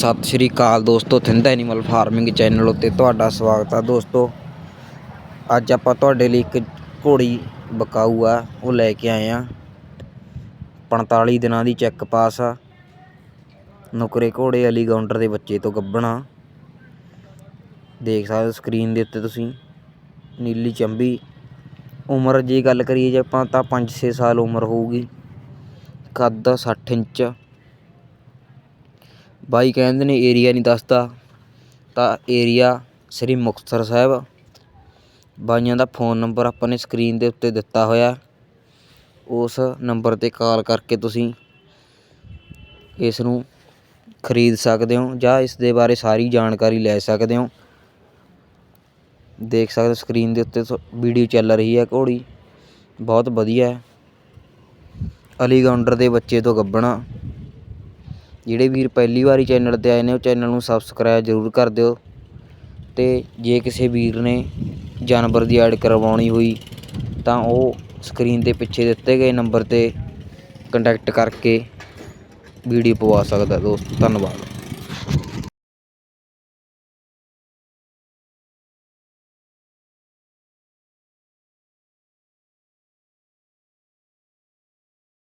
ਸਤਿ ਸ਼੍ਰੀ ਅਕਾਲ ਦੋਸਤੋ Thind animal farming channel ਉੱਤੇ ਤੁਹਾਡਾ ਸਵਾਗਤ ਆ ਦੋਸਤੋ। ਅੱਜ ਆਪਾਂ ਤੁਹਾਡੇ ਲਈ ਇੱਕ ਘੋੜੀ ਬਕਾਊ ਆ, ਉਹ ਲੈ ਕੇ ਆਏ ਆ। 45 ਦਿਨਾਂ ਦੀ ਚੈੱਕ ਪਾਸ ਆ। ਨੁਕਰੇ ਘੋੜੇ ਅਲੀ ਗਾਉਂਡਰ ਦੇ ਬੱਚੇ ਤੋਂ ਗੱਭਣਾ ਦੇਖ ਸਕਦੇ ਹੋ ਸਕਰੀਨ ਦੇ ਉੱਤੇ ਤੁਸੀਂ, ਨੀਲੀ ਚੰਬੀ। ਉਮਰ ਜੇ ਗੱਲ ਕਰੀਏ ਜੇ ਆਪਾਂ, ਤਾਂ 5-6 ਸਾਲ ਉਮਰ ਹੋਊਗੀ। ਕੱਦ 60 ਇੰਚ। ਬਾਈ ਕਹਿੰਦੇ ਨੇ ਏਰੀਆ ਨਹੀਂ ਦੱਸਦਾ, ਤਾਂ ਏਰੀਆ ਸ੍ਰੀ ਮੁਕਤਸਰ ਸਾਹਿਬ। ਬਾਈਆਂ ਦਾ ਫੋਨ ਨੰਬਰ ਆਪਾਂ ਨੇ ਸਕਰੀਨ ਦੇ ਉੱਤੇ ਦਿੱਤਾ ਹੋਇਆ। ਉਸ ਨੰਬਰ ਤੇ ਕਾਲ ਕਰਕੇ ਤੁਸੀਂ ਇਸ ਨੂੰ ਖਰੀਦ ਸਕਦੇ ਹੋ ਜਾਂ ਇਸ ਦੇ ਬਾਰੇ ਸਾਰੀ ਜਾਣਕਾਰੀ ਲੈ ਸਕਦੇ ਹੋ। ਦੇਖ ਸਕਦੇ ਹੋ ਸਕਰੀਨ ਦੇ ਉੱਤੇ ਵੀਡੀਓ ਚੱਲ ਰਹੀ ਹੈ ਘੋੜੀ। ਬਹੁਤ ਵਧੀਆ ਹੈ। ਅਲੀ ਦੇ ਬੱਚੇ ਤੋਂ ਗੱਭਣਾ ਜਿਹੜੇ ਵੀਰ ਪਹਿਲੀ ਵਾਰੀ ਚੈਨਲ ਤੇ ਆਏ ਨੇ, ਉਹ ਚੈਨਲ ਨੂੰ ਸਬਸਕ੍ਰਾਈਬ ਜ਼ਰੂਰ ਕਰ ਦਿਓ। ਅਤੇ ਜੇ ਕਿਸੇ ਵੀਰ ਨੇ ਜਾਨਵਰ ਦੀ ਐਡ ਕਰਵਾਉਣੀ ਹੋਈ, ਤਾਂ ਉਹ ਸਕਰੀਨ ਦੇ ਪਿੱਛੇ ਦਿੱਤੇ ਗਏ ਨੰਬਰ ਤੇ ਕੰਟੈਕਟ ਕਰਕੇ ਵੀਡੀਓ ਪਵਾ ਸਕਦਾ ਦੋਸਤ, ਧੰਨਵਾਦ।